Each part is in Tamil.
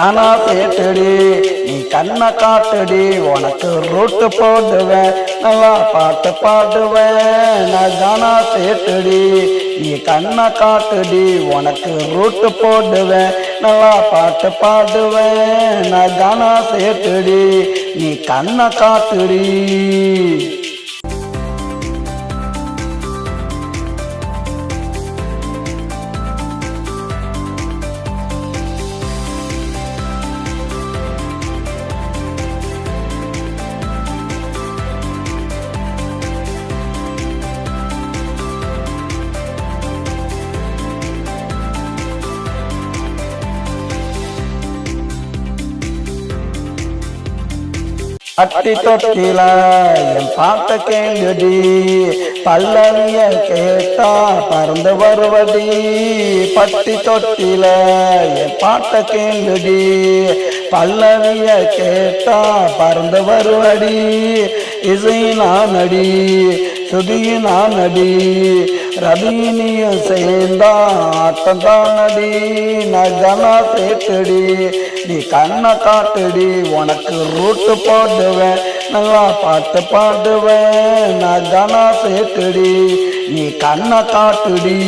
தானா பேட்டடி நீ கண்ணை காட்டடி உனக்கு ரூட்டு போடுவேன் நல்லா பாட்டு பாடுவேன். நான் தானா பேட்டடி நீ கண்ணை காட்டுடி உனக்கு ரூட்டு போடுவேன் நல்லா பாட்டு பாடுவேன். நான் தானா சேட்டடி நீ கண்ணை காட்டுடி. அட்டி தொட்டில என் பாட்ட கேளுடி. பல்லவிய கேட்டா பறந்து வருவடி. பட்டி தொட்டில என் பாட்ட கேளுடி. பல்லவிய கேட்டா பறந்து வருவடி. இசை நான் அடி சுதியினான் அடி ரவினியும் சேர்ந்தா ஆட்டம் அடி நகனா சேர்த்துடி நீ கண்ணை காட்டுடி உனக்கு ரூட்டு போடுவேன் நல்லா பாட்டு பாடுவேன். நான் கனா சேர்த்துடி நீ கண்ணை காட்டுடி.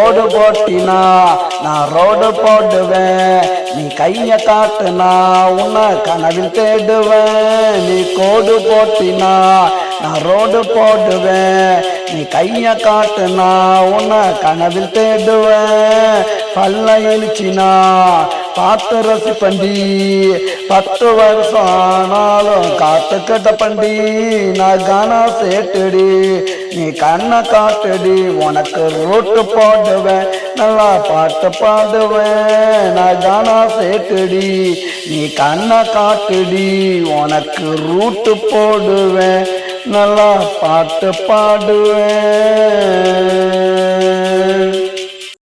ஓடு போட்டினா நான் ரோடு போடுவேன். நீ கைய காட்டுனா உன்னை கனவில் தேடுவேன். நீ கோடு போட்டினா நான் ரோடு போடுவேன். நீ கைய காட்டுனா உன்னை கனவில் தேடுவேன். பல்ல எழுச்சினா பார்த்து ரசிப்பண்டி. பத்து வருஷம் ஆனாலும் காத்து கட்ட பண்டி. நான் கானா சேட்டுடி. நீ கண்ணை காட்டுடி உனக்கு ரூட்டு போடுவேன் நல்லா பாட்டு பாடுவேன். நான் தானா சேட்டுடி நீ கண்ணை காட்டுடி உனக்கு ரூட்டு போடுவேன் நல்லா பாட்டு பாடுவேன்.